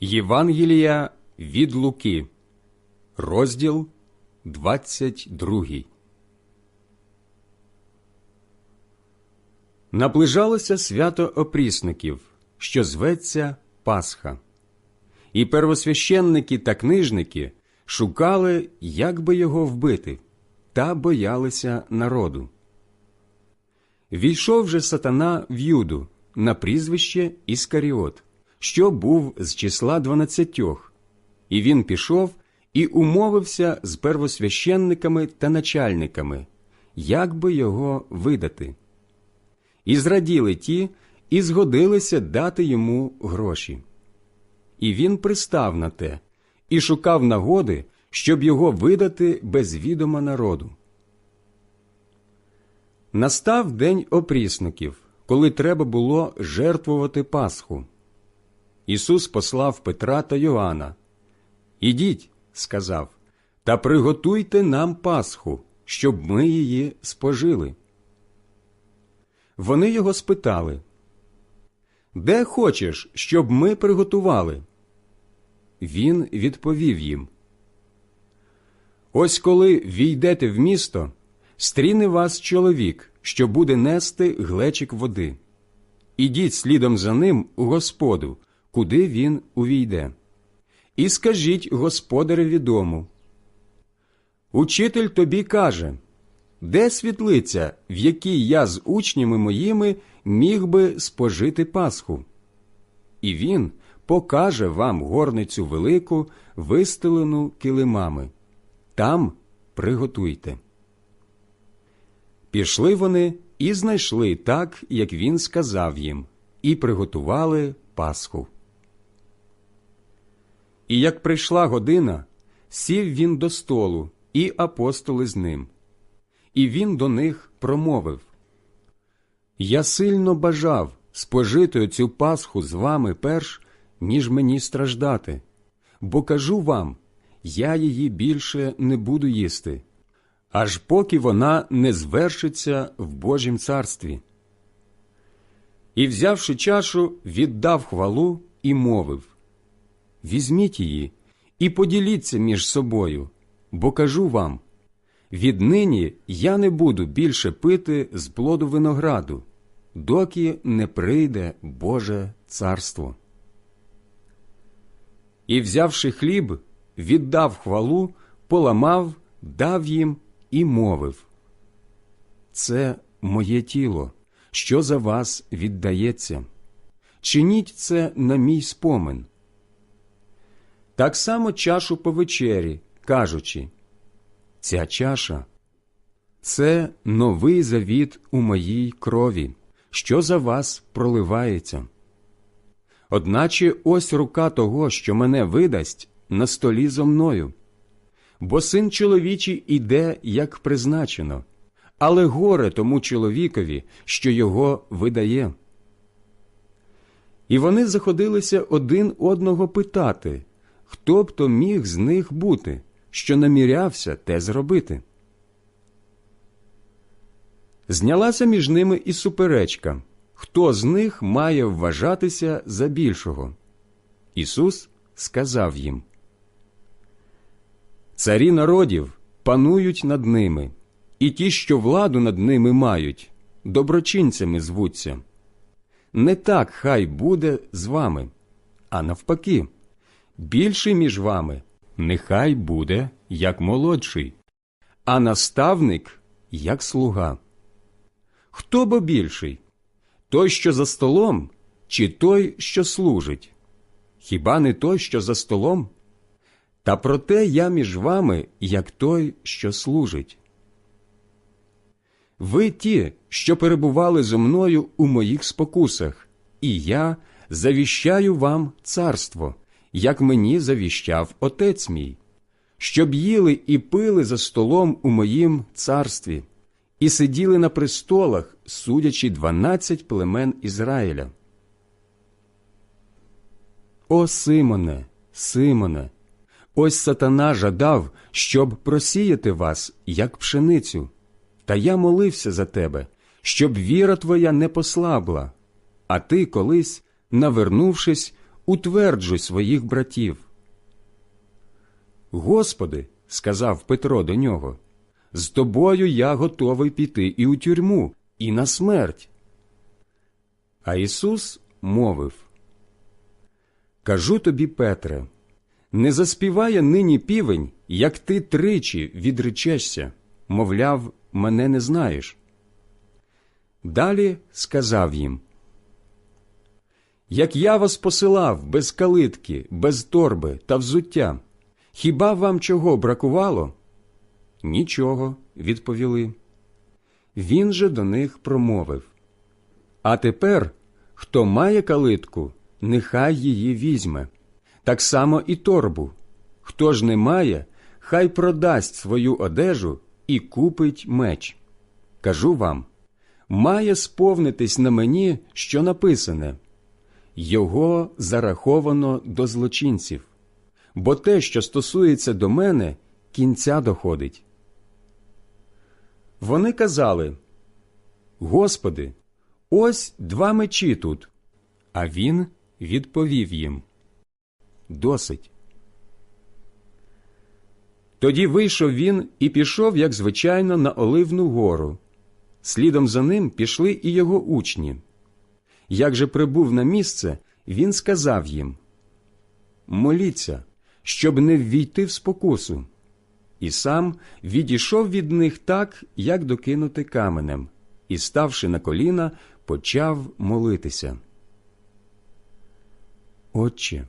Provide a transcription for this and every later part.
Євангелія від Луки, розділ 22. Наближалося свято опрісників, що зветься Пасха. І первосвященники та книжники шукали, як би його вбити, та боялися народу. Війшов же сатана в Юду на прізвище Іскаріот, що був з числа дванадцятьох, і він пішов і умовився з первосвященниками та начальниками, як би його видати. І зраділи ті, і згодилися дати йому гроші. І він пристав на те, і шукав нагоди, щоб його видати без відома народу. Настав день опрісників, коли треба було жертвувати Пасху. Ісус послав Петра та Йоанна. Ідіть, сказав, та приготуйте нам Пасху, щоб ми її спожили. Вони його спитали, Де хочеш, щоб ми приготували? Він відповів їм. Ось коли війдете в місто, стріне вас чоловік, що буде нести глечик води. Ідіть слідом за ним у господу, куди він увійде. І скажіть господареві дому. Учитель тобі каже, де світлиця, в якій я з учнями моїми міг би спожити Пасху? І він покаже вам горницю велику, вистелену килимами. Там приготуйте. Пішли вони і знайшли так, як він сказав їм, і приготували Пасху. І як прийшла година, сів він до столу, і апостоли з ним. І він до них промовив Я сильно бажав спожити оцю Пасху з вами перш, ніж мені страждати, бо кажу вам, я її більше не буду їсти, аж поки вона не звершиться в Божім царстві. І, взявши чашу, віддав хвалу і мовив Візьміть її і поділіться між собою, бо кажу вам віднині я не буду більше пити з плоду винограду, доки не прийде Боже царство. І, взявши хліб, віддав хвалу, поламав, дав їм і мовив Це моє тіло, що за вас віддається. Чиніть це на мій спомин. Так само чашу по вечері, кажучи Ця чаша це новий завіт у моїй крові, що за вас проливається. Одначе ось рука того, що мене видасть, на столі зо мною. Бо син чоловічий іде, як призначено, але горе тому чоловікові, що його видає. І вони заходилися один одного питати, хто б то міг з них бути, що намірявся те зробити. Знялася між ними і суперечка, хто з них має вважатися за більшого. Ісус сказав їм Царі народів панують над ними, і ті, що владу над ними мають, доброчинцями звуться. Не так хай буде з вами, а навпаки, більший між вами нехай буде як молодший, а наставник як слуга. Хто бо більший? Той, що за столом, чи той, що служить? Хіба не той, що за столом? Та проте я між вами, як той, що служить. Ви ті, що перебували зо мною у моїх спокусах, і я завіщаю вам царство, як мені завіщав отець мій, щоб їли і пили за столом у моїм царстві, і сиділи на престолах, судячи дванадцять племен Ізраїля. О Симоне, Симоне, ось сатана жадав, щоб просіяти вас, як пшеницю. Та я молився за тебе, щоб віра твоя не послабла, а ти колись, навернувшись, утверджуй своїх братів. Господи, сказав Петро до нього, з тобою я готовий піти і у тюрму, і на смерть. А Ісус мовив Кажу тобі, Петре, не заспіває нині півень, як ти тричі відречешся, мовляв, мене не знаєш. Далі сказав їм Як я вас посилав без калитки, без торби та взуття, хіба вам чого бракувало? Нічого, відповіли. Він же до них промовив А тепер, хто має калитку, нехай її візьме, так само і торбу. Хто ж не має, хай продасть свою одежу і купить меч. Кажу вам має сповнитись на мені, що написане його зараховано до злочинців, бо те, що стосується до мене, кінця доходить. Вони казали Господи, ось два мечі тут. А він відповів їм Досить. Тоді вийшов він і пішов, як звичайно, на Оливну гору. Слідом за ним пішли і його учні. Як же прибув на місце, він сказав їм Моліться, щоб не ввійти в спокусу. І сам відійшов від них так, як докинути каменем, і, ставши на коліна, почав молитися. Отче,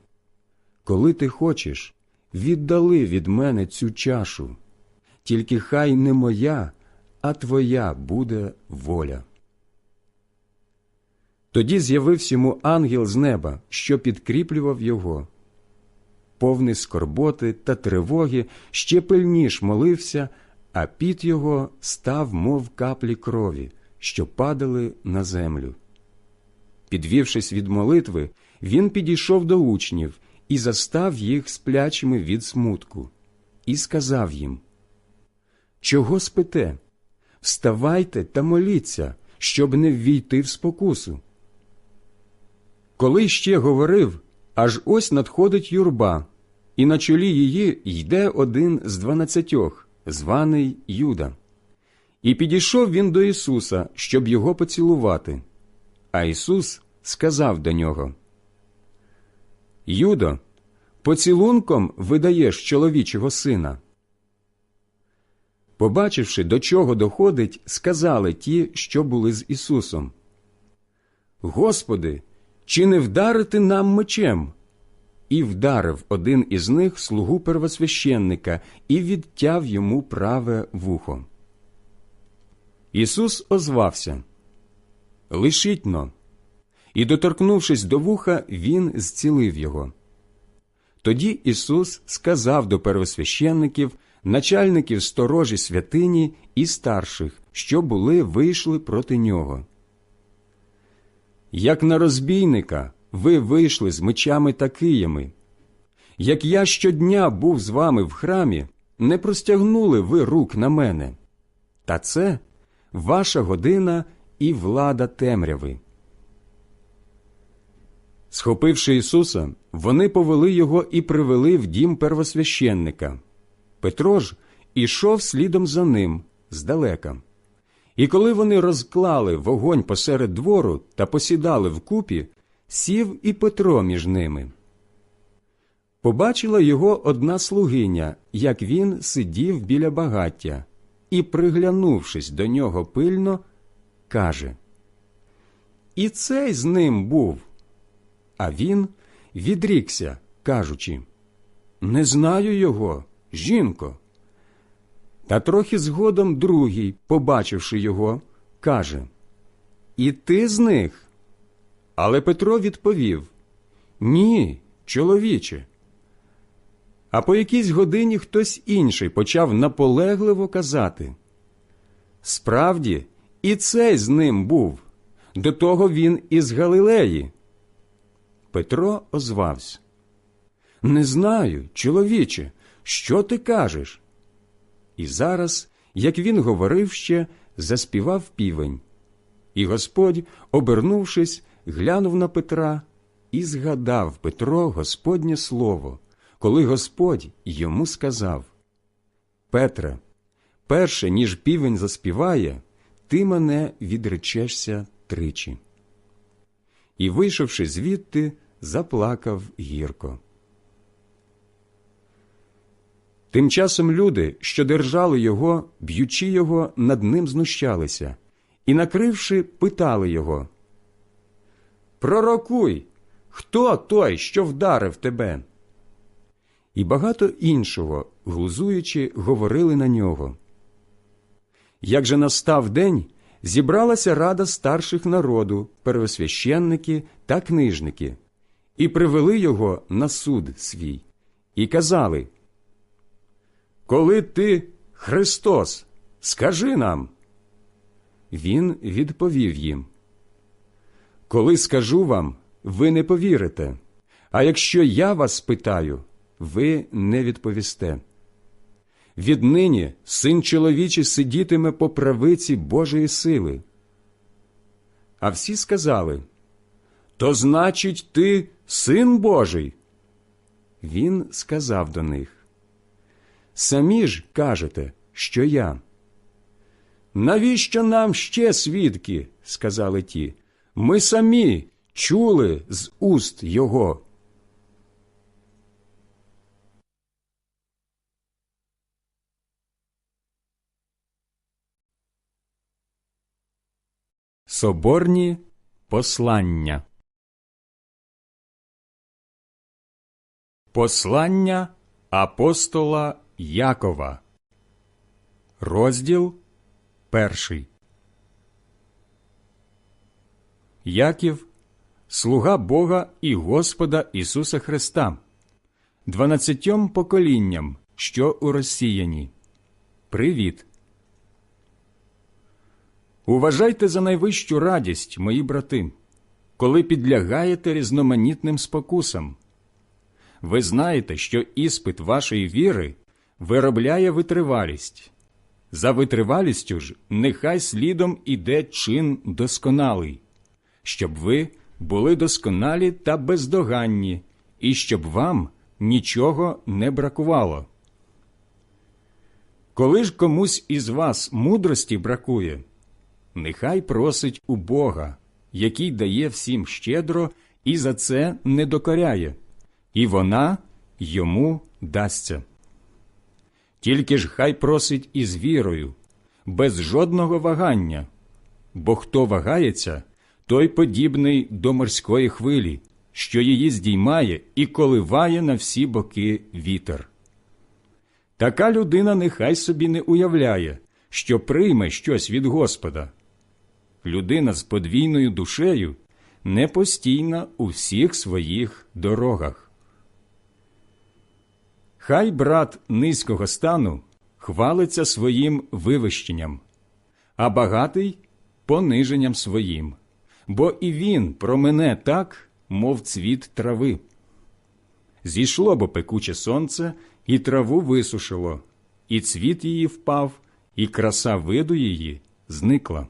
коли ти хочеш, віддали від мене цю чашу, тільки хай не моя, а твоя буде воля. Тоді з'явився йому ангел з неба, що підкріплював його. Повний скорботи та тривоги ще пильніш молився, а піт його став, мов каплі крові, що падали на землю. Підвівшись від молитви, він підійшов до учнів і застав їх сплячими від смутку, і сказав їм Чого спите? Вставайте та моліться, щоб не ввійти в спокусу. Коли ще говорив, аж ось надходить юрба, і на чолі її йде один з дванадцятьох, званий Юда. І підійшов він до Ісуса, щоб його поцілувати. А Ісус сказав до нього Юдо, поцілунком видаєш чоловічого сина. Побачивши, до чого доходить, сказали ті, що були з Ісусом. Господи, чи не вдарити нам мечем? І вдарив один із них слугу первосвященника і відтяв йому праве вухо. Ісус озвався Лишіть-но. І, доторкнувшись до вуха, він зцілив його. Тоді Ісус сказав до первосвященників, начальників сторожі святині і старших, що були вийшли проти нього. Як на розбійника ви вийшли з мечами та киями. Як я щодня був з вами в храмі, не простягнули ви рук на мене. Та це ваша година і влада темряви. Схопивши Ісуса, вони повели його і привели в дім первосвященника. Петро ж ішов слідом за ним здалека. І коли вони розклали вогонь посеред двору та посідали вкупі, сів і Петро між ними. Побачила його одна слугиня, як він сидів біля багаття, і, приглянувшись до нього пильно, каже І цей з ним був. А він відрікся, кажучи Не знаю його, жінко. Та трохи згодом другий, побачивши його, каже І ти з них? Але Петро відповів Ні, чоловіче. А по якійсь годині хтось інший почав наполегливо казати Справді, і цей з ним був, до того він із Галилеї. Петро озвався. Не знаю, чоловіче, що ти кажеш? І зараз, як він говорив ще, заспівав півень. І Господь, обернувшись, глянув на Петра і згадав Петро Господнє слово, коли Господь йому сказав Петре, перше, ніж півень заспіває, ти мене відречешся тричі. І, вийшовши звідти, заплакав гірко. Тим часом люди, що держали його, б'ючи його, над ним знущалися, і, накривши, питали його Пророкуй, хто той, що вдарив тебе? І багато іншого, глузуючи, говорили на нього. Як же настав день, зібралася рада старших народу, первосвященники та книжники, і привели його на суд свій, і казали Коли ти Христос, скажи нам. Він відповів їм Коли скажу вам, ви не повірите, а якщо я вас спитаю, ви не відповісте. Віднині син чоловічий сидітиме по правиці Божої сили. А всі сказали То значить, ти син Божий. Він сказав до них Самі ж кажете, що я. Навіщо нам ще свідки? сказали ті. Ми самі чули з уст його. Соборні послання Послання апостола Якова Розділ перший Яків, слуга Бога і Господа Ісуса Христа, дванадцятьом поколінням, що у розсіяні. Привіт! Уважайте за найвищу радість, мої брати, коли підлягаєте різноманітним спокусам. Ви знаєте, що іспит вашої віри виробляє витривалість. За витривалістю ж нехай слідом іде чин досконалий, щоб ви були досконалі та бездоганні, і щоб вам нічого не бракувало. Коли ж комусь із вас мудрості бракує, нехай просить у Бога, який дає всім щедро і за це не докоряє, і вона йому дасться. Тільки ж хай просить із вірою, без жодного вагання, бо хто вагається, той подібний до морської хвилі, що її здіймає і коливає на всі боки вітер. Така людина нехай собі не уявляє, що прийме щось від Господа людина з подвійною душею не постійна у всіх своїх дорогах. Хай брат низького стану хвалиться своїм вивищенням, а багатий пониженням своїм, бо і він промене так, мов цвіт трави. Зійшло бо пекуче сонце, і траву висушило, і цвіт її впав, і краса виду її зникла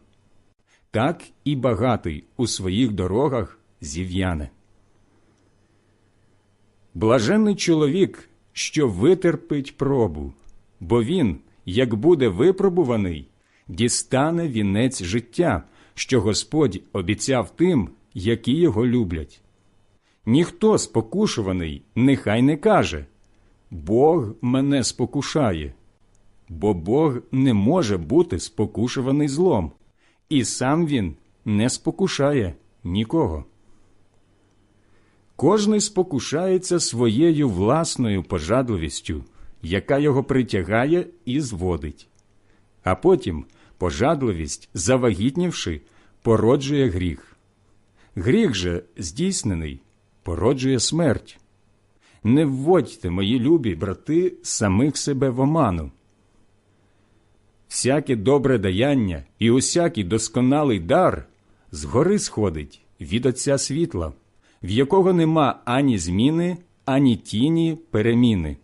так і багатий у своїх дорогах зів'яне. Блаженний чоловік, що витерпить пробу, бо він, як буде випробуваний, дістане вінець життя, що Господь обіцяв тим, які його люблять. Ніхто спокушуваний нехай не каже Бог мене спокушає, бо Бог не може бути спокушуваний злом і сам він не спокушає нікого. Кожний спокушається своєю власною пожадливістю, яка його притягає і зводить, а потім пожадливість, завагітнівши, породжує гріх. Гріх же, здійснений, породжує смерть. Не вводьте, мої любі брати, самих себе в оману всяке добре даяння і усякий досконалий дар згори сходить від Отця світла, в якого нема ані зміни, ані тіні переміни.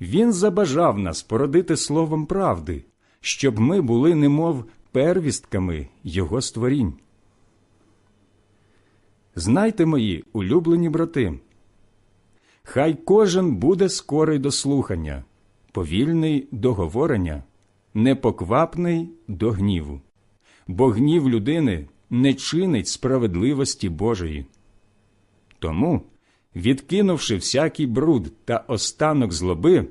Він забажав нас породити словом правди, щоб ми були немов первістками Його створінь. Знайте, мої улюблені брати, хай кожен буде скорий до слухання, повільний до говорення, непоквапний до гніву, бо гнів людини не чинить справедливості Божої. Тому, відкинувши всякий бруд та останок злоби,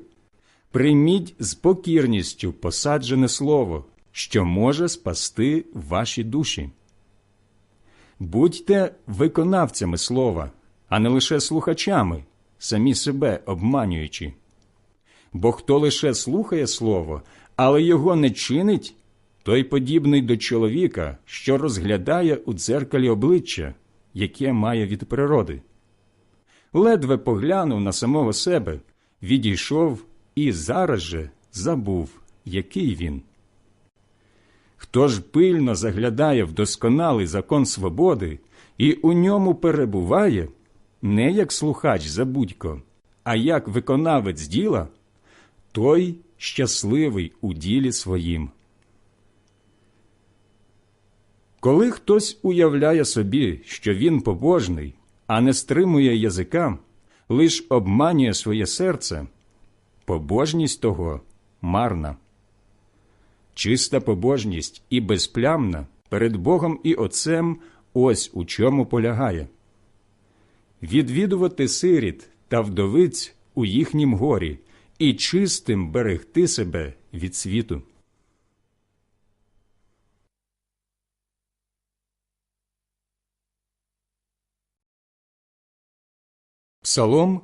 прийміть з покірністю посаджене слово, що може спасти ваші душі. Будьте виконавцями слова, а не лише слухачами, самі себе обманюючи. Бо хто лише слухає слово, але його не чинить, той подібний до чоловіка, що розглядає у дзеркалі обличчя, яке має від природи. Ледве поглянув на самого себе, відійшов і зараз же забув, який він. Хто ж пильно заглядає в досконалий закон свободи і у ньому перебуває, не як слухач забудько, а як виконавець діла, той щасливий у ділі своїм. Коли хтось уявляє собі, що він побожний, а не стримує язика, лиш обманює своє серце, побожність того марна. Чиста побожність і безплямна перед Богом і Отцем ось у чому полягає відвідувати сиріт та вдовиць у їхнім горі і чистим берегти себе від світу. Псалом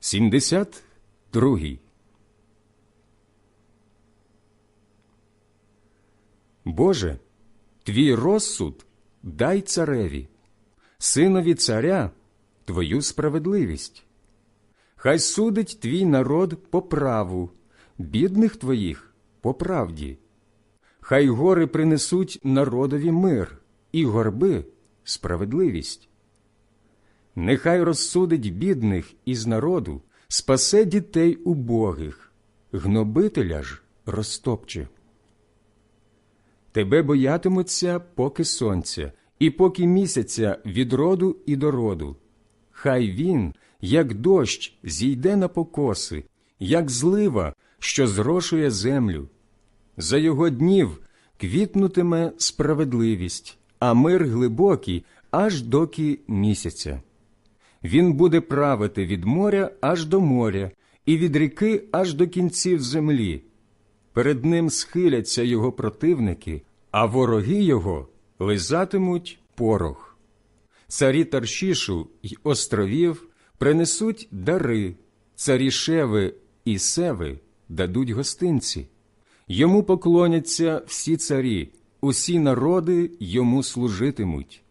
72 Боже, твій розсуд дай цареві, синові царя твою справедливість. Хай судить твій народ по праву, бідних твоїх по правді. Хай гори принесуть народові мир і горби справедливість. Нехай розсудить бідних із народу, спасе дітей убогих, гнобителя ж розтопче. Тебе боятимуться поки сонця, і поки місяця від роду і до роду. Хай він, як дощ, зійде на покоси, як злива, що зрошує землю. За його днів квітнутиме справедливість, а мир глибокий, аж доки місяця. Він буде правити від моря аж до моря, і від ріки аж до кінців землі. Перед ним схиляться його противники, а вороги його лизатимуть порох. Царі Таршішу й островів принесуть дари, царі Шеви і Севи дадуть гостинці. Йому поклоняться всі царі, усі народи йому служитимуть.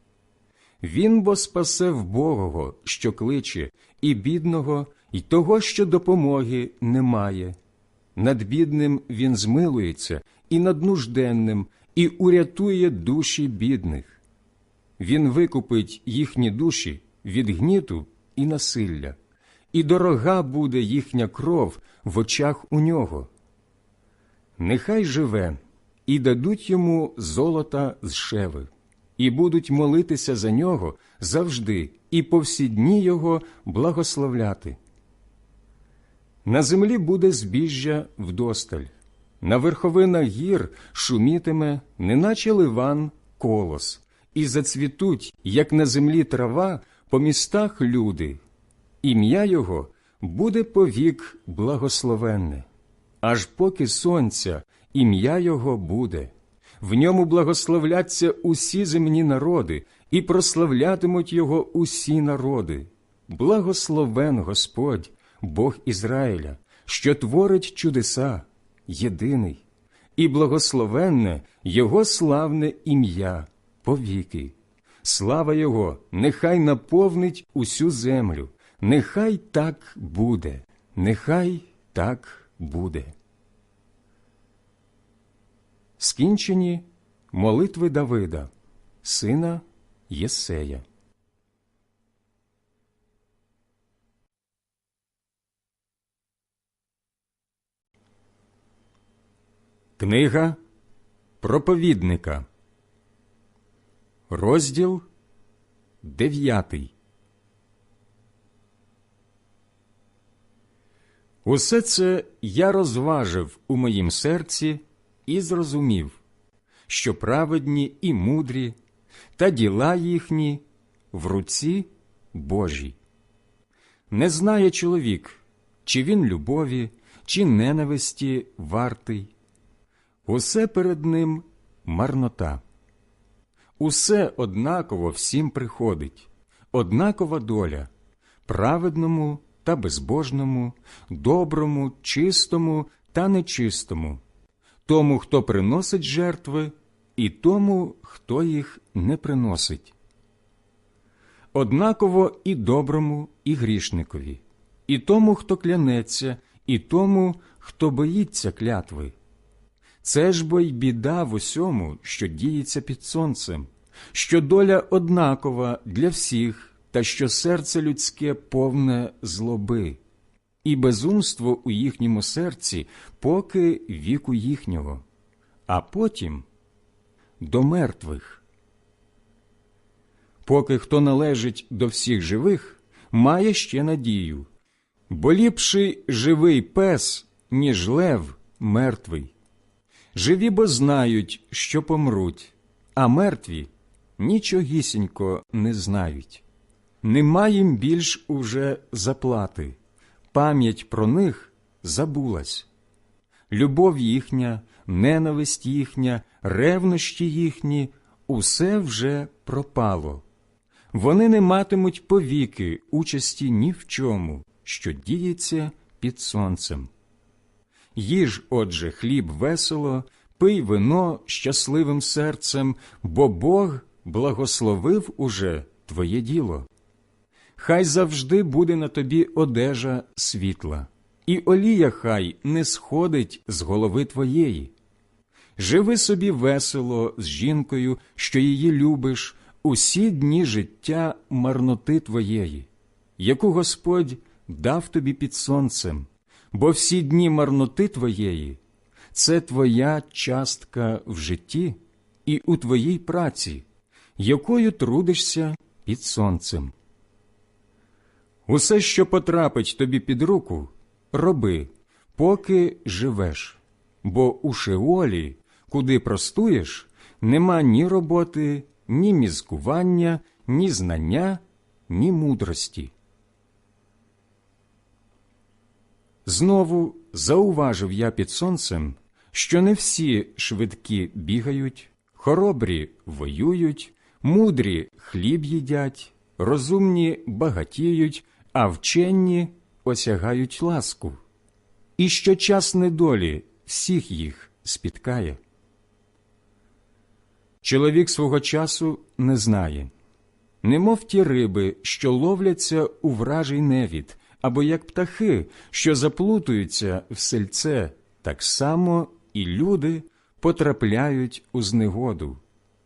Він бо спасе вбогого, що кличе, і бідного, і того, що допомоги немає. Над бідним він змилується, і над нужденним, і урятує душі бідних. Він викупить їхні душі від гніту і насилля, і дорога буде їхня кров в очах у нього. Нехай живе, і дадуть йому золота з шеви, і будуть молитися за нього завжди, і по всі дні його благословляти. На землі буде збіжжя вдосталь, на верховинах гір шумітиме, неначе ливан колос, і зацвітуть, як на землі трава, по містах люди. Ім'я його буде повік благословенне, аж поки сонця ім'я його буде. В ньому благословляться усі земні народи, і прославлятимуть його усі народи. Благословен Господь, Бог Ізраїля, що творить чудеса, єдиний, і благословенне Його славне ім'я повіки. Слава Його нехай наповнить усю землю, нехай так буде, нехай так буде. Скінчені молитви Давида, сина Єсея. Книга проповідника, розділ дев'ятий. Усе це я розважив у моїм серці і зрозумів, що праведні і мудрі, та діла їхні в руці Божій. Не знає чоловік, чи він любові, чи ненависті вартий. Усе перед ним марнота. Усе однаково всім приходить, однакова доля, праведному та безбожному, доброму, чистому та нечистому, тому, хто приносить жертви, і тому, хто їх не приносить. Однаково і доброму, і грішникові, і тому, хто клянеться, і тому, хто боїться клятви. Це ж бо й біда в усьому, що діється під сонцем, що доля однакова для всіх, та що серце людське повне злоби, і безумство у їхньому серці, поки віку їхнього, а потім до мертвих. Поки хто належить до всіх живих, має ще надію, бо ліпший живий пес, ніж лев мертвий. Живі бо знають, що помруть, а мертві нічогісінько не знають. Нема їм більш уже заплати, пам'ять про них забулась. Любов їхня, ненависть їхня, ревнощі їхні усе вже пропало. Вони не матимуть повіки участі ні в чому, що діється під сонцем. Їж, отже, хліб весело, пий вино щасливим серцем, бо Бог благословив уже твоє діло. Хай завжди буде на тобі одежа світла, і олія хай не сходить з голови твоєї. Живи собі весело з жінкою, що її любиш, усі дні життя марноти твоєї, яку Господь дав тобі під сонцем, бо всі дні марноти твоєї це твоя частка в житті і у твоїй праці, якою трудишся під сонцем. Усе, що потрапить тобі під руку, роби, поки живеш, бо у Шеолі, куди простуєш, нема ні роботи, ні мізкування, ні знання, ні мудрості. Знову зауважив я під сонцем, що не всі швидкі бігають, хоробрі воюють, мудрі хліб їдять, розумні багатіють, а вчені осягають ласку, і що час недолі всіх їх спіткає. Чоловік свого часу не знає, немов ті риби, що ловляться у вражий невід, або як птахи, що заплутуються в сельце, так само і люди потрапляють у знегоду,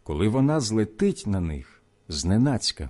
коли вона злетить на них зненацька.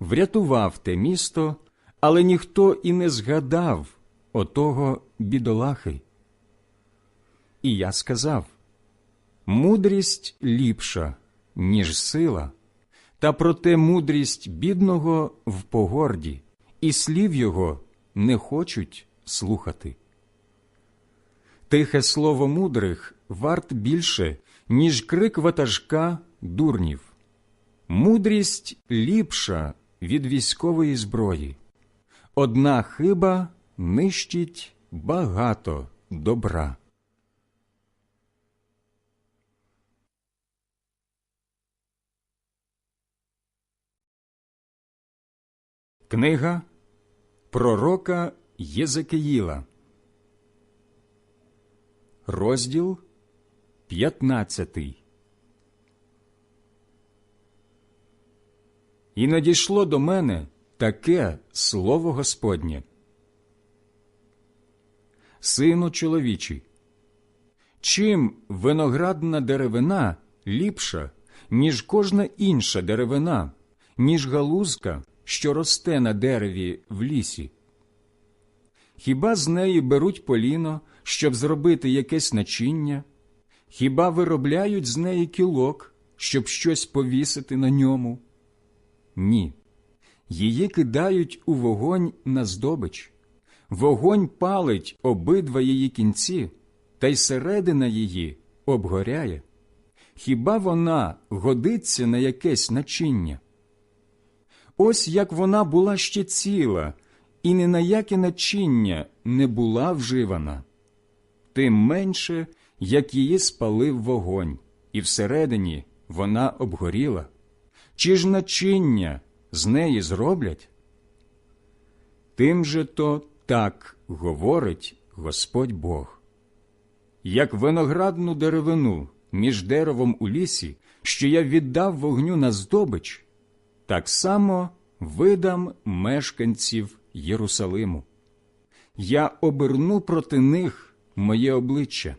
врятував те місто, але ніхто і не згадав отого бідолахи. І я сказав мудрість ліпша, ніж сила, та проте мудрість бідного в погорді, і слів його не хочуть слухати. Тихе слово мудрих варт більше, ніж крик ватажка дурнів. Мудрість ліпша від військової зброї. Одна хиба нищить багато добра. Книга Пророка Єзекиїла, розділ 15 І надійшло до мене таке слово Господнє. Сину чоловічий, чим виноградна деревина ліпша, ніж кожна інша деревина, ніж галузка, що росте на дереві в лісі? Хіба з неї беруть поліно, щоб зробити якесь начиння? Хіба виробляють з неї кілок, щоб щось повісити на ньому? Ні. Її кидають у вогонь на здобич. Вогонь палить обидва її кінці, та й середина її обгоряє. Хіба вона годиться на якесь начиння? Ось як вона була ще ціла, і ні на яке начиння не була вживана, тим менше, як її спалив вогонь, і всередині вона обгоріла. Чи ж начиння з неї зроблять? Тим же то так говорить Господь Бог. Як виноградну деревину між деревом у лісі, що я віддав вогню на здобич, так само видам мешканців Єрусалиму. Я оберну проти них моє обличчя.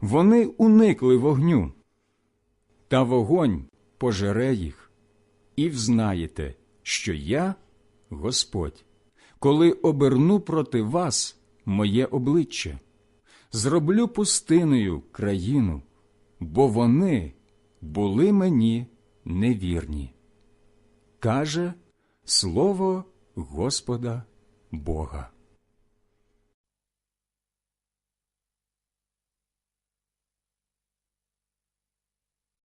Вони уникли вогню, та вогонь пожере їх, і взнаєте, що я Господь, коли оберну проти вас моє обличчя, зроблю пустиною країну, бо вони були мені невірні. Каже слово Господа Бога.